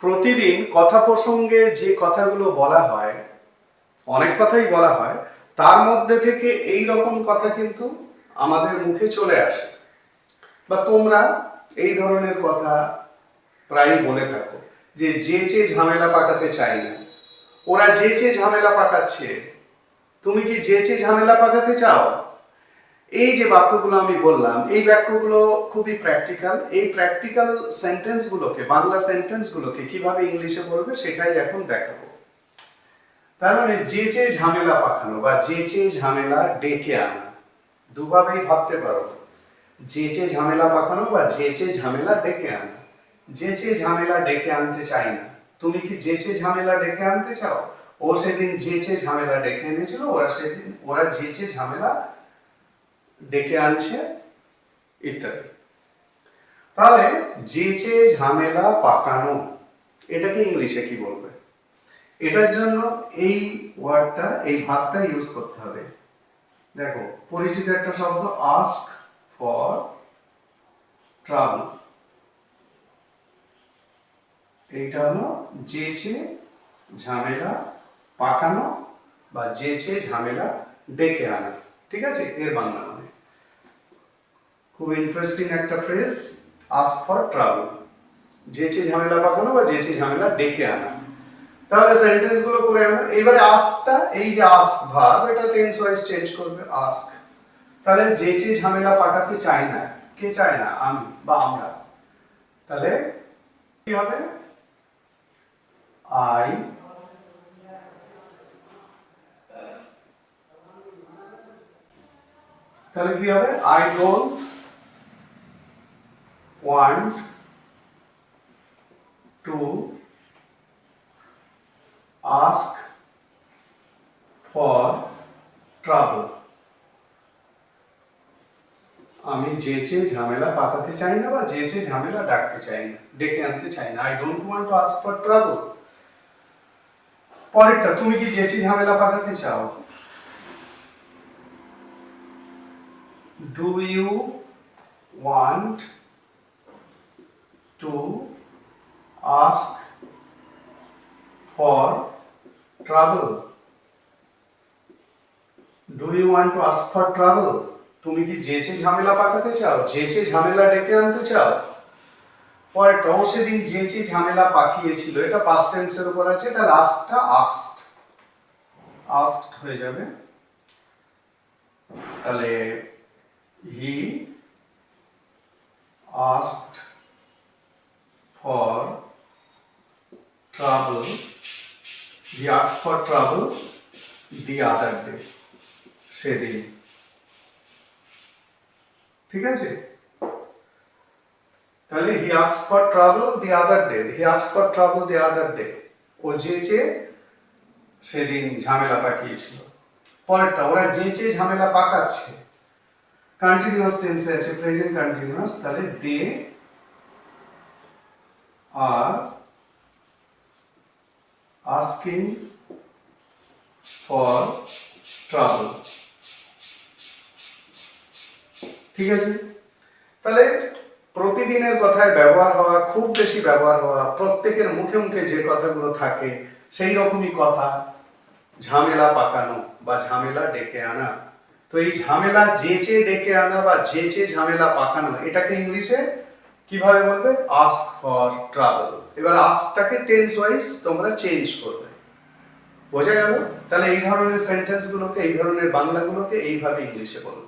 প্রতিদিন কথা প্রসঙ্গে যে কথাগুলো বলা হয়, অনেক কথাই বলা হয়, তার মধ্যে থেকে এই রকম কথা কিন্তু আমাদের মুখে চলে আসে। বা তোমরা এই ধরনের কথা প্রায় বলে থাকো যে যেচে ঝামেলা পাকাতে চাই না। ওরা যেচে ঝামেলা পাকাচ্ছে, তুমি কি যেচে ঝামেলা পাকাতে চাও? এই যে বাক্যগুলো আমি বললাম, এই বাক্যগুলো খুবই প্র্যাকটিক্যাল এই প্র্যাকটিক্যাল সেন্টেন্সগুলোকে বাংলা সেন্টেন্সগুলোকে কীভাবে ইংলিশে বলবে সেটাই এখন দেখাবো। তার মানে যেচে ঝামেলা পাখানো বা যেচে ঝামেলা ডেকে আনা, দুভাবেই ভাবতে পারো। যেচে ঝামেলা পাখানো বা যেচে ঝামেলা ডেকে আনা। যেচে ঝামেলা ডেকে আনতে চাই না। তুমি কি যেচে ঝামেলা ডেকে আনতে চাও? ও সেদিন যেচে ঝামেলা ডেকে এনেছিল, ওরা সেদিন, ওরা যেচে ঝামেলা ডেকে আনছে, ইত্যাদি। তাহলে যেচে ঝামেলা পাকানো, এটাকে ইংলিশে কি বলবে? এটার জন্য এই ওয়ার্ডটা, এই ভাবটা ইউজ করতে হবে। দেখো, পরিচিত একটা শব্দ আস্ক ফর ট্রাভেল এইটা হলো যেচে ঝামেলা পাকানো বা যেচে ঝামেলা ডেকে আনা, ঠিক আছে? এর বাংলা। খুব ইন্টারেস্টিং একটা ফ্রেজ আস্ক ফর ট্রাভেল যেচে ঝামেলা পাকানো বা যেচে ঝামেলা ডেকে আনা। তাহলে সেন্টেন্সগুলো করে আমরা এবারে আস্কটা এই যে আস্ক ভার্ব এটা টেন্স ওয়াইজ চেঞ্জ করবে আস্ক তাহলে যেচে ঝামেলা পাকাতে চাই না, কে চায় না? আমি বা আমরা। তাহলে কি হবে? আই তাহলে কি হবে? I don't want to ask for trouble. আমি যেচে ঝামেলা পাকাতে চাই না বা যেচে ঝামেলা ডাকতে চাই না, ডেকে আনতে চাই না I don't want to ask for trouble পরেরটা, তুমি কি যেচে ঝামেলা পাকাতে চাও? Do you want to ask for trouble. Do you want to ask for trouble তুমি কি যেচে ঝামেলা পাকাতে চাও? যেচে ঝামেলা ডেকে আনতে চাও? পরেরটা ও সেদিন যেচে ঝামেলা পাকিয়েছিল, এটা পাস্ট টেন্সের উপর আছে তাহলে আস্কটা আস্কড আস্কড হয়ে যাবে। তাহলে he asked for trouble. He asked for trouble. The other day. সেদিন। ঠিক আছে? তাহলে he asks for travel the other day he asks for travel the other day ও যেচে সেদিন ঝামেলা পাকিয়েছিল। পরেরটা, ওরা যেচে ঝামেলা পাকাচ্ছে। কন্টিনিউয়াস টেন্সে আছে প্রেজেন্ট কন্টিনিউয়াস তাহলে দে আর asking for trouble. ঠিক আছে? তাহলে প্রতিদিনের কথায় ব্যবহার হওয়া, খুব বেশি ব্যবহার হওয়া, প্রত্যেকের মুখে মুখে যে কথাগুলো থাকে, সেই রকমই কথা ঝামেলা পাকানো বা ঝামেলা ডেকে আনা। তো এই ঝামেলা যেচে ডেকে আনা বা যেচে ঝামেলা পাকানো, এটাকে ইংলিশে কীভাবে বলবে? আস্ক ফর ট্রাভেল এবার আস্কটাকে টেন্স ওয়াইজ তোমরা চেঞ্জ করবে। বোঝা গেল? তাহলে এই ধরনের সেন্টেন্সগুলোকে এই ধরনের বাংলাগুলোকে এইভাবে ইংলিশে বলবে।